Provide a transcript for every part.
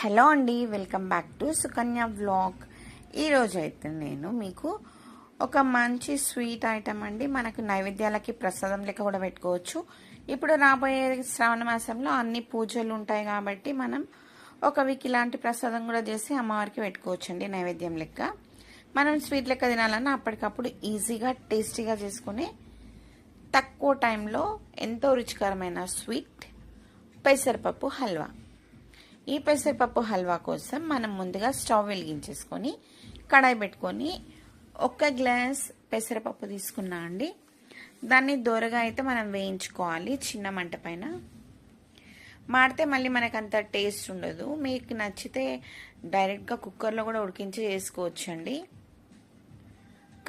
Hello అండి welcome back to Sukanya vlog. ఈరోజు అయితే నేను మీకు ఒక మంచి స్వీట్ ఐటమ్ అండి. మనకు నైవేద్యాలకి ప్రసాదం లెక్క కూడా పెట్టుకోవచ్చు. ఇప్పుడు రాబోయే శ్రావణ మాసంలో అన్ని పూజలు ఉంటాయి కాబట్టి మనం ఒక వీక్ ఇలాంటి ప్రసాదం కూడా చేసి అమ్మవారికి పెట్టుకోవచ్చు అండి నైవేద్యం లెక్క. మనం స్వీట్ లెక్క తినాలన్నా అప్పటికప్పుడు ఈజీగా టేస్టీగా చేసుకుని తక్కువ టైంలో ఎంతో రుచికరమైన స్వీట్ పెసరపప్పు హల్వా. ఈ పెసరపప్పు హల్వా కోసం మనం ముందుగా స్టవ్ వెలిగించేసుకొని కడాయి పెట్టుకొని ఒక్క గ్లాస్ పెసరపప్పు తీసుకున్నా అండి. దాన్ని దూరగా అయితే మనం వేయించుకోవాలి చిన్న మంట పైన. మాడితే మళ్ళీ మనకు అంత టేస్ట్ ఉండదు. మీకు నచ్చితే డైరెక్ట్గా కుక్కర్లో కూడా ఉడికించి చేసుకోవచ్చు అండి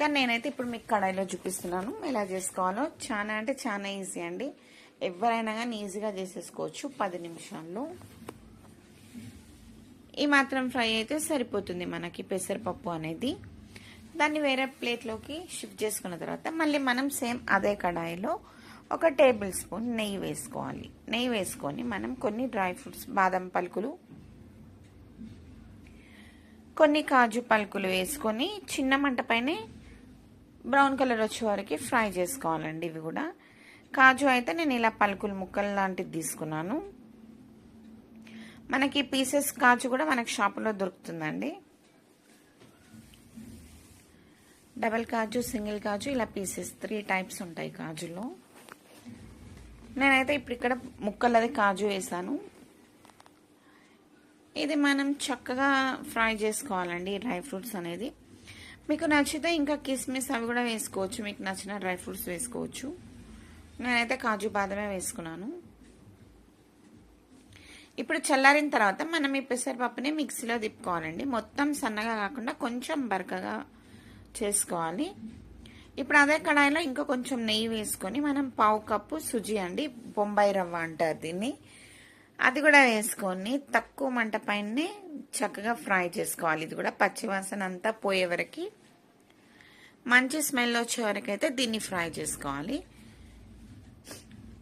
కానీ నేనైతే ఇప్పుడు మీకు కడాయిలో చూపిస్తున్నాను. ఎలా చేసుకోవాలో చాలా అంటే చాలా ఈజీ అండి. ఎవరైనా కానీ ఈజీగా చేసేసుకోవచ్చు. పది నిమిషాల్లో. ఈ మాత్రం ఫ్రై అయితే సరిపోతుంది మనకి పెసరపప్పు అనేది. దాన్ని వేరే ప్లేట్లోకి షిఫ్ట్ చేసుకున్న తర్వాత మళ్ళీ మనం సేమ్ అదే కడాయిలో ఒక టేబుల్ స్పూన్ నెయ్యి వేసుకోవాలి. నెయ్యి వేసుకొని మనం కొన్ని డ్రై ఫ్రూట్స్ బాదం పలుకులు కొన్ని కాజు పలుకులు వేసుకొని చిన్న మంట పైనే బ్రౌన్ కలర్ వచ్చే వరకు ఫ్రై చేసుకోవాలండి ఇవి కూడా. కాజు అయితే నేను ఇలా పలుకులు ముక్కలు లాంటిది తీసుకున్నాను. మనకి పీసెస్ కాచు కూడా మనకి షాపులో దొరుకుతుందండి. డబల్ కాజు సింగిల్ కాజు ఇలా పీసెస్ త్రీ టైప్స్ ఉంటాయి కాజులో. నేనైతే ఇప్పుడు ఇక్కడ ముక్కలది కాజు వేసాను. ఇది మనం చక్కగా ఫ్రై చేసుకోవాలండి డ్రై ఫ్రూట్స్ అనేది. మీకు నచ్చితే ఇంకా కిస్మిస్ అవి కూడా వేసుకోవచ్చు మీకు నచ్చిన డ్రై ఫ్రూట్స్ వేసుకోవచ్చు. నేనైతే కాజు బాదమే వేసుకున్నాను. ఇప్పుడు చల్లారిన తర్వాత మనం ఈ పెసరపప్పుని మిక్సీలో తిప్పుకోవాలండి. మొత్తం సన్నగా కాకుండా కొంచెం బరకగా చేసుకోవాలి. ఇప్పుడు అదే కడాయిలో ఇంకా కొంచెం నెయ్యి వేసుకొని మనం పావు కప్పు సుజి అండి బొంబాయి రవ్వ అంటారు దీన్ని. అది కూడా వేసుకొని తక్కువ మంట పైనే చక్కగా ఫ్రై చేసుకోవాలి. ఇది కూడా పచ్చివాసన అంతా పోయే వరకు. మంచి స్మెల్ వచ్చే వరకు అయితే దీన్ని ఫ్రై చేసుకోవాలి.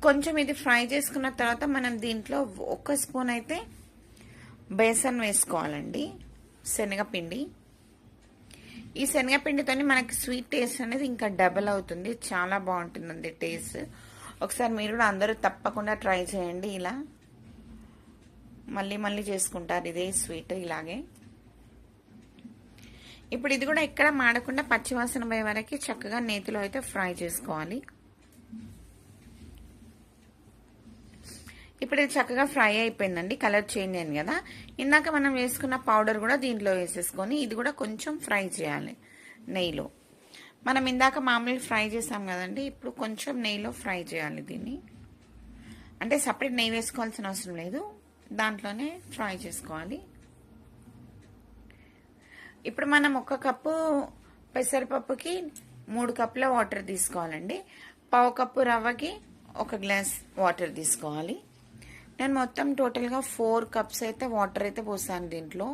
కొంచెం ఇది ఫ్రై చేసుకున్న తర్వాత మనం దీంట్లో ఒక స్పూన్ అయితే బేసన్ వేసుకోవాలండి శనగపిండి. ఈ శనగపిండితో మనకి స్వీట్ టేస్ట్ అనేది ఇంకా డబల్ అవుతుంది చాలా బాగుంటుందండి టేస్ట్. ఒకసారి మీరు కూడా అందరూ తప్పకుండా ట్రై చేయండి ఇలా. మళ్ళీ మళ్ళీ చేసుకుంటారు ఇదే స్వీట్ ఇలాగే. ఇప్పుడు ఇది కూడా ఎక్కడ మాడకుండా పచ్చివాసన పోయే వరకు చక్కగా నేతిలో అయితే ఫ్రై చేసుకోవాలి. ఇప్పుడు ఇది చక్కగా ఫ్రై అయిపోయిందండి కలర్ చేంజ్ అయింది కదా. ఇందాక మనం వేసుకున్న పౌడర్ కూడా దీంట్లో వేసేసుకొని ఇది కూడా కొంచెం ఫ్రై చేయాలి నెయ్యిలో. మనం ఇందాక మామూలు ఫ్రై చేసాం కదండి ఇప్పుడు కొంచెం నెయ్యిలో ఫ్రై చేయాలి దీన్ని. అంటే సపరేట్ నెయ్యి వేసుకోవాల్సిన అవసరం లేదు దాంట్లోనే ఫ్రై చేసుకోవాలి. ఇప్పుడు మనం ఒక కప్పు పెసరపప్పుకి మూడు కప్పుల వాటర్ తీసుకోవాలండి. పావు కప్పు రవ్వకి ఒక గ్లాస్ వాటర్ తీసుకోవాలి. నేను మొత్తం టోటల్గా ఫోర్ కప్స్ అయితే వాటర్ అయితే పోసాను దీంట్లో.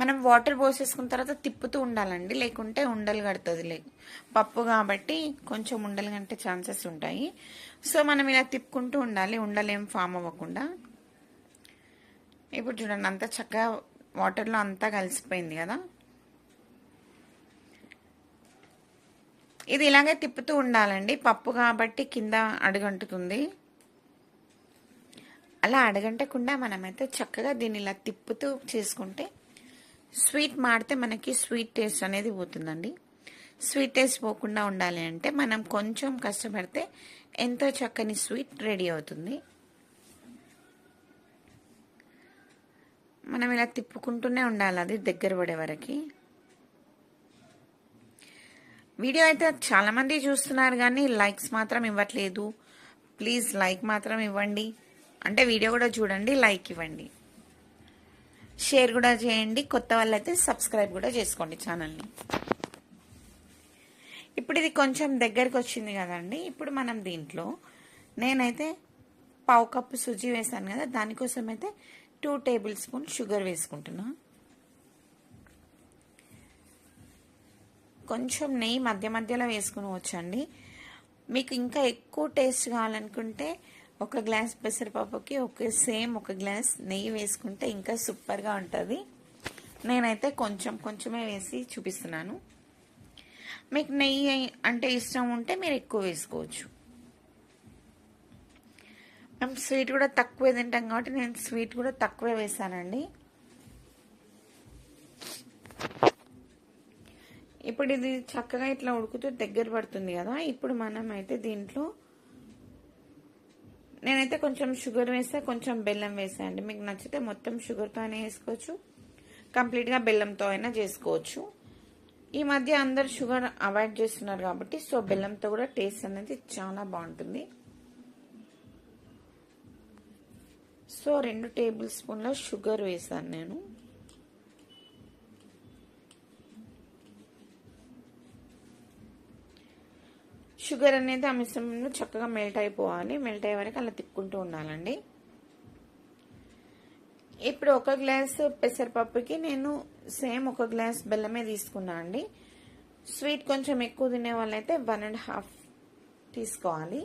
మనం వాటర్ పోసేసుకున్న తర్వాత తిప్పుతూ ఉండాలండి లేకుంటే ఉండలు కడుతుంది. లే పప్పు కాబట్టి కొంచెం ఉండలు కంటే ఛాన్సెస్ ఉంటాయి. సో మనం ఇలా తిప్పుకుంటూ ఉండాలి ఉండలేం ఫామ్ అవ్వకుండా. ఇప్పుడు చూడండి అంతా చక్కగా వాటర్లో అంతా కలిసిపోయింది కదా. ఇది ఇలాగే తిప్పుతూ ఉండాలండి. పప్పు కాబట్టి కింద అడుగంటుతుంది. అలా అడగంటకుండా మనమైతే చక్కగా దీన్ని ఇలా తిప్పుతూ చేసుకుంటే స్వీట్ మాడితే మనకి స్వీట్ టేస్ట్ అనేది పోతుందండి. స్వీట్ టేస్ట్ పోకుండా ఉండాలి అంటే మనం కొంచెం కష్టపడితే ఎంతో చక్కని స్వీట్ రెడీ అవుతుంది. మనం ఇలా తిప్పుకుంటూనే ఉండాలి. అది దగ్గర పడే వరకు. వీడియో అయితే చాలామంది చూస్తున్నారు కానీ లైక్స్ మాత్రం ఇవ్వట్లేదు. ప్లీజ్ లైక్ మాత్రం ఇవ్వండి. అంటే వీడియో కూడా చూడండి లైక్ ఇవ్వండి. షేర్ కూడా చేయండి. కొత్త వాళ్ళైతే సబ్స్క్రైబ్ కూడా చేసుకోండి ఛానల్ని. ఇప్పుడు ఇది కొంచెం దగ్గరికి వచ్చింది కదండి. ఇప్పుడు మనం దీంట్లో నేనైతే పావు కప్పు సుజీ వేసాను కదా. దానికోసం అయితే టూ టేబుల్ స్పూన్ షుగర్ వేసుకుంటున్నాను కొంచెం నెయ్యి మధ్య మధ్యలో వేసుకుని వచ్చండి మీకు ఇంకా ఎక్కువ టేస్ట్ కావాలనుకుంటే ఒక గ్లాస్ పెసరపప్పుకి ఒక సేమ్ ఒక గ్లాస్ నెయ్యి వేసుకుంటే ఇంకా సూపర్గా ఉంటుంది. నేనైతే కొంచెం కొంచెమే వేసి చూపిస్తున్నాను. మీకు నెయ్యి అంటే ఇష్టం ఉంటే మీరు ఎక్కువ వేసుకోవచ్చు. మేము స్వీట్ కూడా తక్కువే తింటాం కాబట్టి నేను స్వీట్ కూడా తక్కువే వేసానండి. ఇప్పుడు ఇది చక్కగా ఇట్లా ఉడుకుతూ దగ్గర పడుతుంది కదా ఇప్పుడు మనం అయితే దీంట్లో నేనైతే కొంచెం షుగర్ వేస్తే కొంచెం బెల్లం వేసానండి మీకు నచ్చితే మొత్తం షుగర్తో అయినా వేసుకోవచ్చు. కంప్లీట్గా బెల్లంతో అయినా చేసుకోవచ్చు. ఈ మధ్య అందరు షుగర్ అవాయిడ్ చేస్తున్నారు కాబట్టి సో బెల్లంతో కూడా టేస్ట్ అనేది చాలా బాగుంటుంది. సో రెండు టేబుల్ స్పూన్ల షుగర్ వేసాను నేను. షుగర్ అనేది ఆ మిశ్రమంలో చక్కగా మెల్ట్ అయిపోవాలి. మెల్ట్ అయ్యే వరకు అలా తిక్కుంటూ ఉండాలండి. ఇప్పుడు ఒక గ్లాస్ పెసరపప్పుకి నేను సేమ్ ఒక గ్లాస్ బెల్లమే తీసుకున్నా అండి. స్వీట్ కొంచెం ఎక్కువ తినే వాళ్ళైతే వన్ అండ్ హాఫ్ తీసుకోవాలి.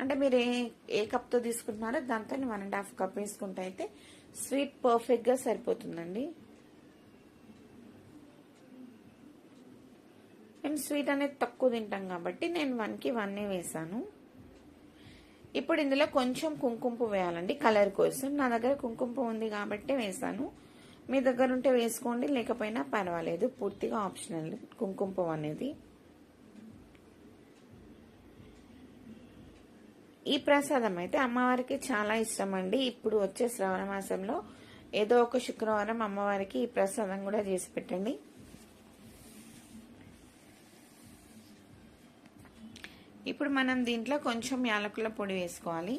అంటే మీరు ఏ ఏ కప్తో తీసుకుంటున్నారో దాంతో వన్ అండ్ హాఫ్ కప్ వేసుకుంటే అయితే స్వీట్ పర్ఫెక్ట్గా సరిపోతుందండి. మేము స్వీట్ అనేది తక్కువ తింటాం కాబట్టి నేను వన్కి వన్నే వేసాను ఇప్పుడు ఇందులో కొంచెం కుంకుమ పువ్వు వేయాలండి కలర్ కోసం. నా దగ్గర కుంకుమ పువ్వు ఉంది కాబట్టి వేసాను మీ దగ్గర ఉంటే వేసుకోండి లేకపోయినా పర్వాలేదు. పూర్తిగా ఆప్షనల్ కుంకుమ పువ్వు అనేది. ఈ ప్రసాదం అయితే అమ్మవారికి చాలా ఇష్టం అండి ఇప్పుడు వచ్చే శ్రావణ మాసంలో ఏదో ఒక శుక్రవారం అమ్మవారికి ఈ ప్రసాదం కూడా చేసి పెట్టండి. ఇప్పుడు మనం దీంట్లో కొంచెం యాలకుల పొడి వేసుకోవాలి.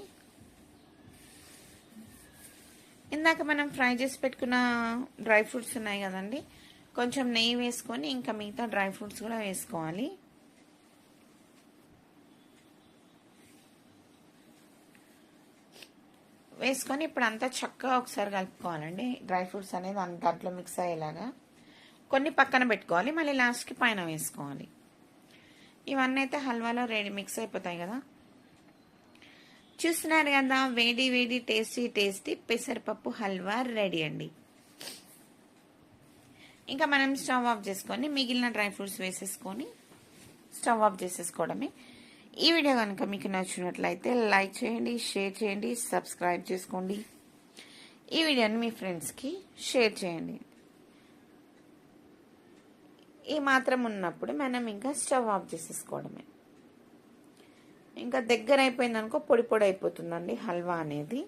ఇందాక మనం ఫ్రై చేసి పెట్టుకున్న డ్రై ఫ్రూట్స్ ఉన్నాయి కదండి కొంచెం నెయ్యి వేసుకొని ఇంకా మిగతా డ్రై ఫ్రూట్స్ కూడా వేసుకోవాలి. వేసుకొని ఇప్పుడు అంతా చక్కగా ఒకసారి కలుపుకోవాలండి. డ్రై ఫ్రూట్స్ అనేది అంత దాంట్లో మిక్స్ అయ్యేలాగా. కొన్ని పక్కన పెట్టుకోవాలి మళ్ళీ లాస్ట్కి పైన వేసుకోవాలి. ఇవన్నీ అయితే హల్వాలో రెడీ మిక్స్ అయిపోతాయి కదా. చూస్తున్నారు కదా వేడి వేడి టేస్టీ టేస్టీ పెసరపప్పు హల్వా రెడీ అండి. ఇంకా మనం స్టవ్ ఆఫ్ చేసుకొని మిగిలిన డ్రై ఫ్రూట్స్ వేసేసుకొని స్టవ్ ఆఫ్ చేసేసుకోవడమే. ఈ వీడియో కనుక మీకు నచ్చినట్లయితే లైక్ చేయండి షేర్ చేయండి సబ్స్క్రైబ్ చేసుకోండి. ఈ వీడియోని మీ ఫ్రెండ్స్కి షేర్ చేయండి. ఈ మాత్రం ఉన్నప్పుడు మనం ఇంకా స్టవ్ ఆఫ్ చేసేసుకోవడమే. ఇంకా దగ్గర అయిపోయింది అనుకో పొడి పొడి అయిపోతుందండి హల్వా అనేది.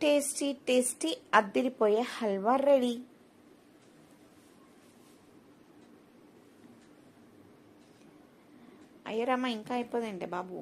టేస్టీ టేస్టీ అద్దిరిపోయే హల్వా రెడీ. అయ్యరామ్మ ఇంకా అయిపోదండి బాబు.